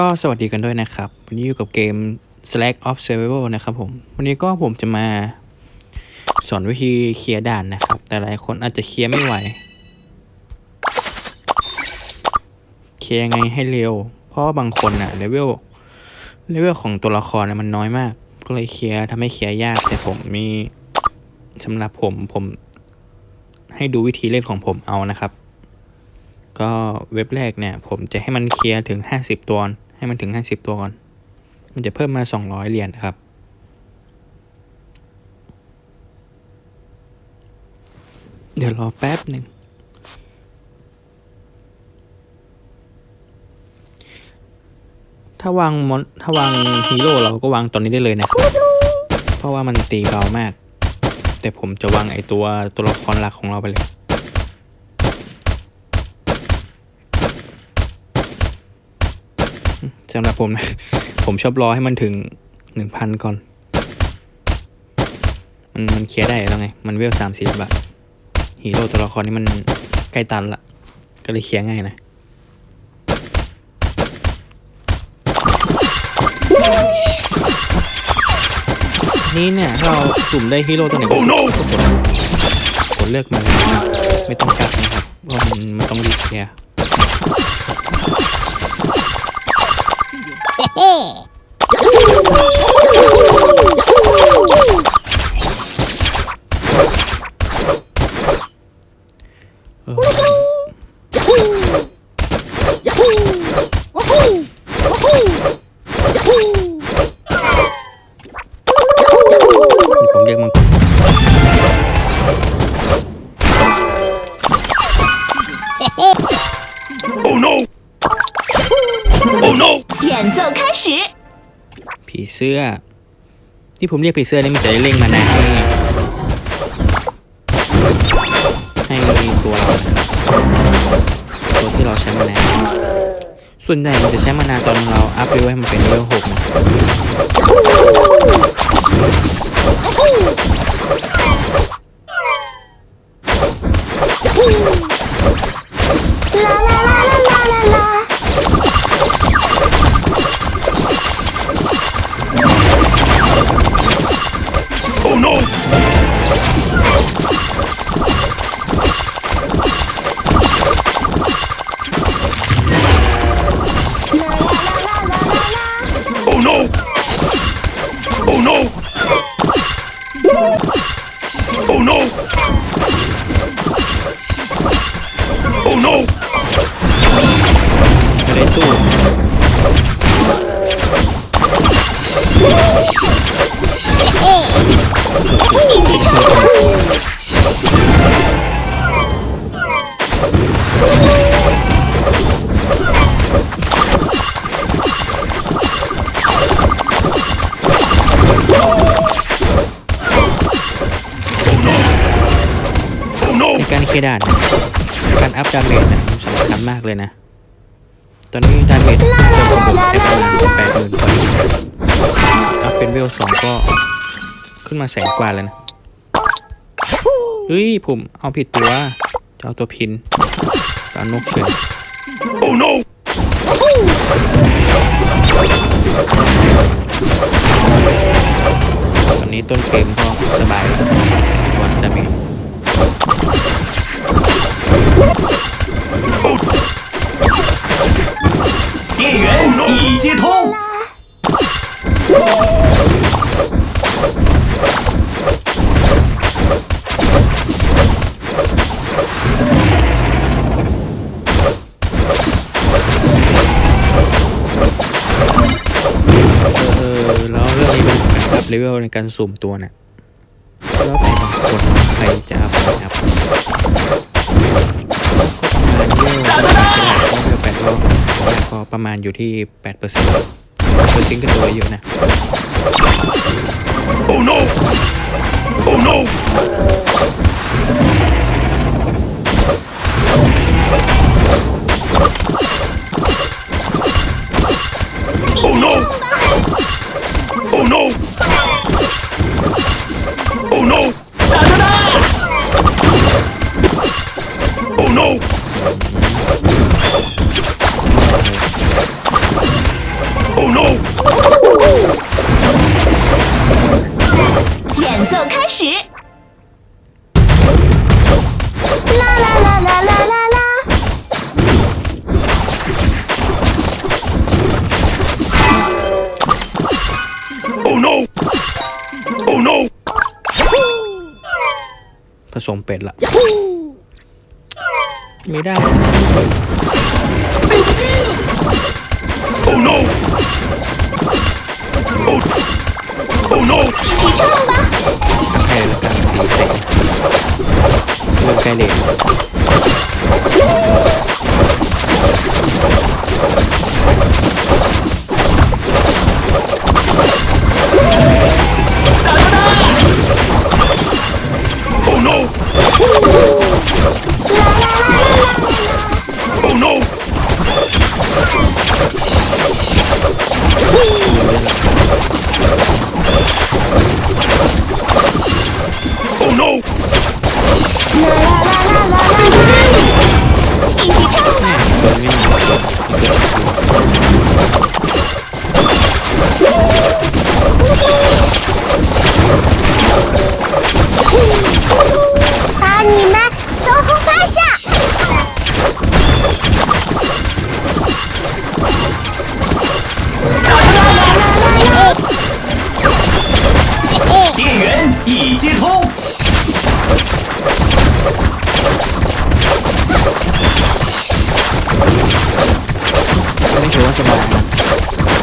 ก็สวัสดีกันด้วยนะครับ วันนี้อยู่กับเกม Slack of Survival นะครับผม วันนี้ก็ผมจะมาสอนวิธีเคลียร์ด่านนะครับ แต่หลายคนอาจจะเคลียร์ไม่ไหว เคลียร์ยังไงให้เร็ว เพราะบางคนอะเลเวลเลเวลของตัวละครน่ะมันน้อยมาก ก็เลยเคลียร์ทำให้เคลียร์ยาก แต่ผมมีสำหรับผมผมให้ดูวิธีเล่นของผมเอานะครับ ก็เว็บแรกเนี่ย ผมจะให้มันเคลียร์ถึง 50 ตัว ให้มันถึง 50 ตัวก่อน มันจะเพิ่มมา 200 เหรียญนะครับ เดี๋ยวรอแป๊บหนึ่ง ถ้าวางมอนถ้าวางฮีโร่เราก็วางตอนนี้ได้เลยนะครับเพราะว่ามันตีเบามาก แต่ผมจะวางไอตัวตัวละครหลักของเราไปเลย สำหรับผมนะ ผมชอบรอให้มันถึงหนึ่งพันก่อน มันมันเคลียร์ได้แล้วไง มันเวลสามสิบอะฮีโร่ตัวละครนี้มันใกล้ตันละ ก็เลยเคลียร์ง่ายนะนี่เนี่ยถ้าเราสุ่มได้ฮีโร่ตัวไหนก็สุ่มก็กดกดเลือกมาเลยนะครับไม่ต้องกักนะครับเพราะมันมันต้องรีบเคลียร์ สื้อ ที่ผมเรียกผีเสื้อนี่มันจะเร่งมานะให้ให้ตัวเราตัวที่เราใช้มานาส่วนใหญ่มันจะใช้มานาตอนเราอัพเลเวลให้มันเป็นเลเวลหกนะ สู้ในการเคลียร์ดานการอัพดาเมจนะมันสำคัญมากเลยนะ ตอนนี้ดาเมจจะผมผมใช้ประมาณแปดหมื่นกว่าอัพเป็นเวลสองก็ขึ้นมาแสนกว่าแล้วนะ เฮ้ย ผมเอาผิดตัวจะเอาตัวพินกับเอานกเฉย Oh no! ตอนนี้ต้นเกมก็สบายแล้วสองแสนกว่าดาเมจ ชีเออแล้วเรื่องนี้มันแบบเลเวลในการสุ่มตัวเนี่ย ประมาณอยู่ที่แปดเปอร์เซ็นต์เปอร์เซ็นต์ก็ตัวอยู่นะ Oh no! Oh no! no oh no ผสมเป็ดละไม่ได้ oh no oh oh no แพ้แล้วกันสีเซ็งเริ่มใกล้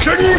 Chenille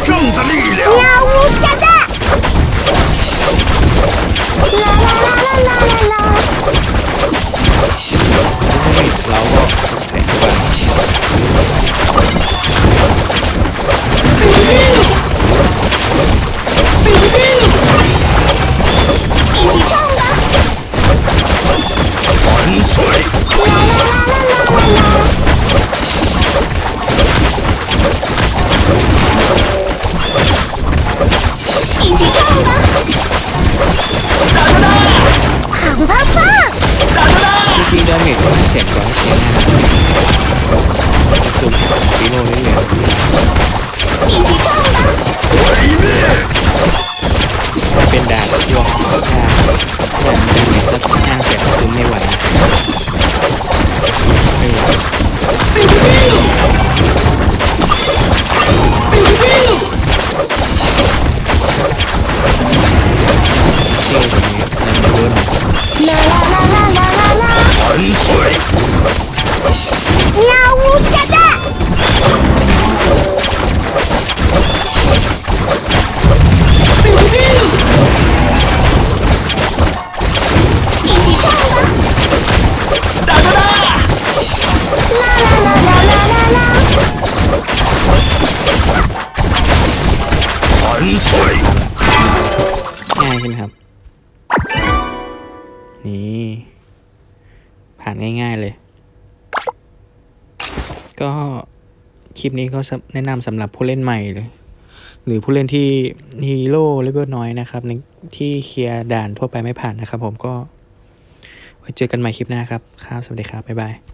ก็คลิปนี้ก็แนะนำสำหรับผู้เล่นใหม่เลย หรือผู้เล่นที่ฮีโร่เลเวลน้อยนะครับในที่เคลียร์ด่านทั่วไปไม่ผ่านนะครับผมก็ไว้เจอกันใหม่คลิปหน้าครับครับ สวัสดีครับ บ๊ายบาย